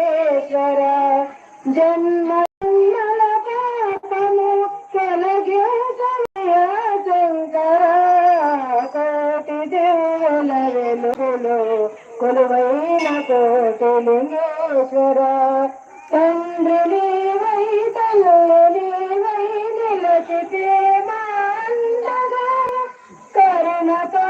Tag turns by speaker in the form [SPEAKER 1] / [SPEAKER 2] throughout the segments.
[SPEAKER 1] కోటి జన్మ జన్మల పాపము తొలగించమయ్యా శంకర కోటి దేవుల వెలుగులు కొలువైన కోటి లింగేశ్వర తండ్రి నీవై తల్లి నీవై నిలచితే మా కరుణతో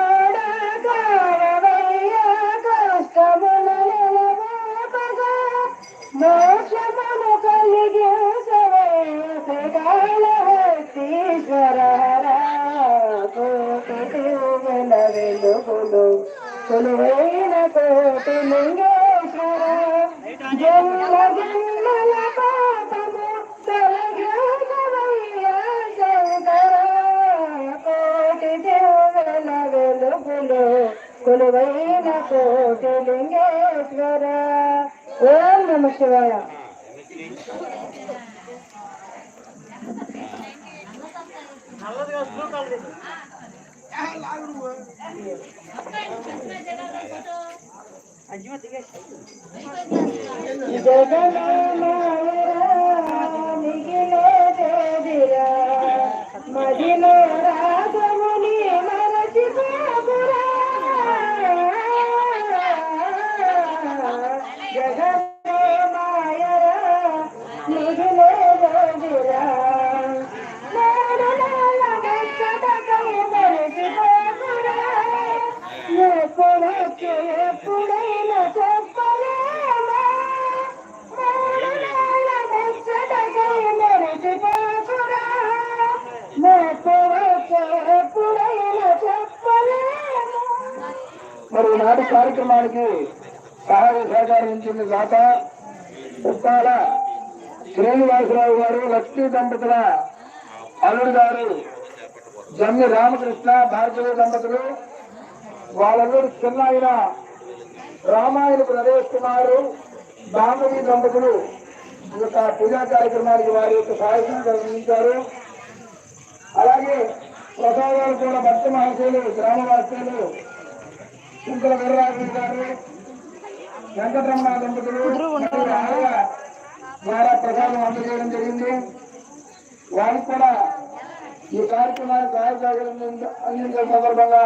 [SPEAKER 1] మోక్షమును కలిగించవయ్యగాల హస్తీశ్వర కోటి దేవుల వెలుగులు కొలువైన కోటి లింగేశ్వర జన్మ జన్మల పాపము తొలగించవయ్యా శంకర కోటి దేవుల వెలుగులు కొలువైన కోటి లింగేశ్వర ఓ నమ శివాయ మదిలో రాగముని మరచిపోకురా జగమే ఎప్పుడైనా చెప్పలేమా
[SPEAKER 2] మరి ఈనాటి కార్యక్రమానికి సహాయ సహకరించింది దాత ఉప్పాల శ్రీనివాసరావు గారు లక్ష్మీ దంపతుల అల్లుడు గారు జమ్మి రామకృష్ణ భార్గవ దంపతులు వాళ్ళల్లుడు చిన్నాయన రామాయణపు నరేష్ కుమారు బాంధవి దంపతులు ఈ యొక్క పూజా కార్యక్రమానికి వారి యొక్క సహకారం అందించారు అలాగే ప్రసాదాలు కూడా భక్తి మహర్షులు గ్రామవాసులు శంకర వీరరాజు గారు వెంకటరమణ దంపతులు ద్వారా ప్రసాదం అందజేయడం జరిగింది. వారికి కూడా ఈ కార్యక్రమానికి సహాయ సహకారం అందించిన సందర్భంగా